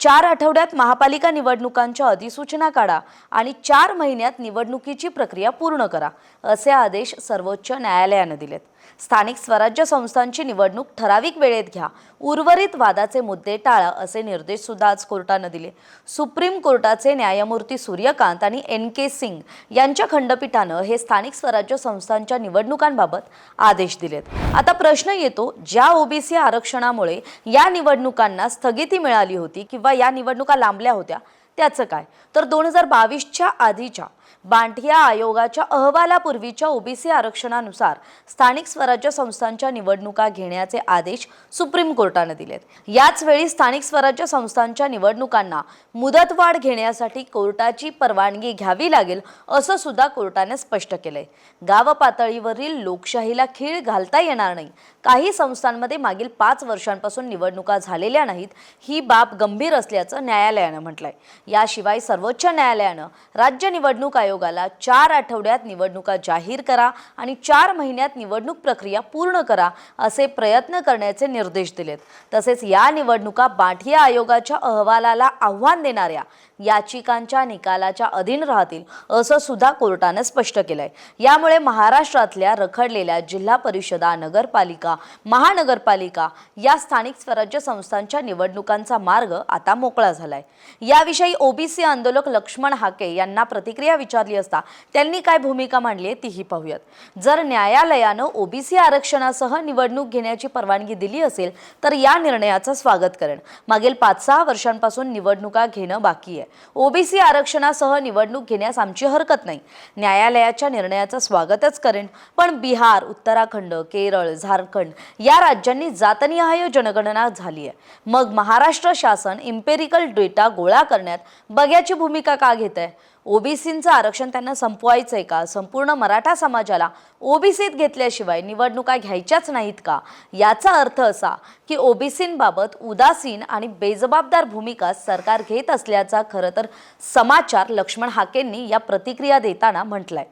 चार आठवड्यात महापालिका निवडणुकांच्या अधिसूचना काढा आणि चार महिन्यात निवडणुकीची प्रक्रिया पूर्ण करा असे आदेश सर्वोच्च न्यायालयानं दिलेत. स्थानिक स्वराज्य संस्थांची निवडणूक ठराविक वेळेत घ्या. उर्वरित वादाचे मुद्दे टाळा असे निर्देश सुद्धा आज कोर्टानं दिले. सुप्रीम कोर्टाचे न्यायमूर्ती सूर्यकांत आणि एन के सिंग यांच्या खंडपीठानं हे स्थानिक स्वराज्य संस्थांच्या निवडणुकांबाबत आदेश दिलेत. आता प्रश्न येतो ज्या ओबीसी आरक्षणामुळे या निवडणुकांना स्थगिती मिळाली होती किंवा या निवडणुका लांबल्या होत्या त्याचं काय? तर दोन हजार बावीसच्या आधीच्या बांटिया आयोगाच्या अहवालापूर्वीच्या ओबीसी आरक्षणानुसार स्थानिक स्वराज्य संस्थांच्या निवडणुका घेण्याचे आदेश सुप्रीम कोर्टाने दिलेत. याच वेळी स्थानिक स्वराज्य संस्थांच्या निवडणुकांना मुदतवाढ घेण्यासाठी कोर्टाची परवानगी घ्यावी लागेल असं सुद्धा कोर्टाने स्पष्ट केलंय. गाव पातळीवरील लोकशाहीला खीळ घालता येणार नाही. काही संस्थांमध्ये मागील पाच वर्षांपासून निवडणुका झालेल्या नाहीत ही बाब गंभीर असल्याचं न्यायालयानं म्हटलंय. याशिवाय सर्वोच्च न्यायालयानं राज्य निवडणूक आयोगाला चार आठवड्यात निवडणुका जाहीर करा आणि चार महिन्यात निवडणूक प्रक्रिया पूर्ण करा असे प्रयत्न करण्याचे निर्देश दिलेत. तसेच या निवडणुका बाठिया आयोगाच्या अहवालाला आव्हान देणाऱ्या याचिकांच्या निकालाच्या अधीन राहतील असं सुद्धा कोर्टानं स्पष्ट केलंय. यामुळे महाराष्ट्रातल्या रखडलेल्या जिल्हा परिषदा नगरपालिका महानगरपालिका या स्थानिक स्वराज्य संस्थांच्या निवडणुकांचा मार्ग आता मोकळा झालाय. याविषयी ओबीसी आंदोलक लक्ष्मण हाके यांना प्रतिक्रिया विचारली असता त्यांनी काय भूमिका मांडली आहे तीही पाहूयात. जर न्यायालयानं ओबीसी आरक्षणासह निवडणूक घेण्याची परवानगी दिली असेल तर या निर्णयाचं स्वागत करेन. मागील पाच सहा वर्षांपासून निवडणुका घेणं बाकी आहे. ओबीसी आरक्षणासह निवडणूक घेण्यास आमची हरकत नाही. न्यायालयाच्या निर्णयाचं स्वागतच करेन. पण बिहार उत्तराखंड केरळ झारखंड या राज्यांनी जातनिहाय जनगणना झाली आहे. मग महाराष्ट्र शासन इम्पेरिकल डेटा गोळा करण्यात बघ्याची भूमिका का घेत आहे ओबीसींचं आरक्षण त्यांना संपवायचंय का? संपूर्ण मराठा समाजाला ओबीसीत घेतल्याशिवाय निवडणुका घ्यायच्याच नाहीत का? याचा अर्थ असा की ओबीसींबाबत उदासीन आणि बेजबाबदार भूमिका सरकार घेत असल्याचा खरं तर समाचार लक्ष्मण हाकेंनी या प्रतिक्रिया देताना म्हटलाय.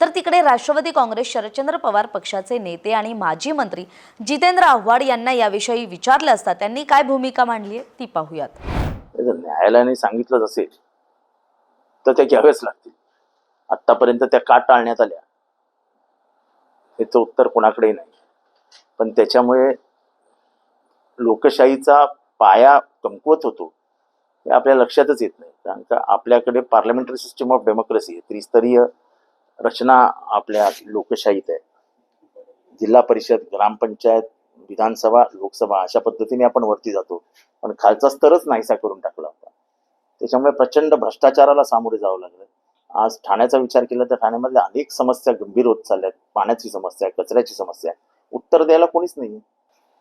तर तिकडे राष्ट्रवादी काँग्रेस शरदचंद्र पवार पक्षाचे नेते आणि माजी मंत्री जितेंद्र आव्हाड यांना याविषयी विचारलं असता त्यांनी काय भूमिका मांडली आहे ती पाहूयात. न्यायालयाने सांगितलं असेल तर त्या घ्याव्याच लागतील. आतापर्यंत त्या का टाळण्यात आल्या? याचं उत्तर कोणाकडेही नाही. पण त्याच्यामुळे लोकशाहीचा पाया कमकुवत होतो हे आपल्या लक्षातच येत नाही. कारण का आपल्याकडे पार्लमेंटरी सिस्टम ऑफ डेमोक्रेसी आहे त्रिस्तरीय रचना आपल्या लोकशाहीत आहे. जिल्हा परिषद ग्रामपंचायत विधानसभा लोकसभा अशा पद्धतीने आपण वरती जातो. पण खालचा स्तरच नाहीसा करून टाकला होता. त्याच्यामुळे प्रचंड भ्रष्टाचाराला सामोरे जावं लागलं. आज ठाण्याचा विचार केला तर ठाण्यामधल्या अनेक समस्या गंभीर होत चालल्यात. पाण्याची समस्या आहे कचऱ्याची समस्या. आहे उत्तर द्यायला कोणीच नाही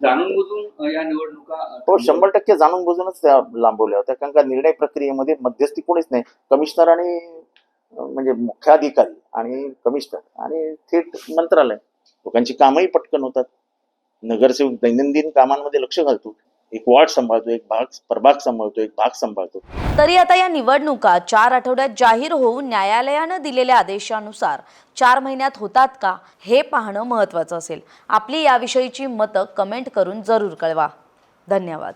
जाणून बुजून अ, या निवडणुका हो शंभर टक्के जाणून बुजूनच त्या लांबवल्या होत्या. कारण का निर्णय प्रक्रियेमध्ये मध्यस्थी कोणीच नाही. कमिशनर आणि म्हणजे मुख्याधिकारी आणि कमिशनर आणि थेट मंत्रालय. लोकांची कामही पटकन होतात. नगरसेवक दैनंदिन कामांमध्ये लक्ष घालतो. एक वॉर्ड सांभाळतो एक भाग प्रभाग सांभाळतो एक भाग सांभाळतो. तरी आता या निवडणुका चार आठवड्यात जाहीर होऊन न्यायालयानं दिलेल्या आदेशानुसार चार महिन्यात होतात का हे पाहणं महत्वाचं असेल. आपली याविषयीची मतं कमेंट करून जरूर कळवा. धन्यवाद.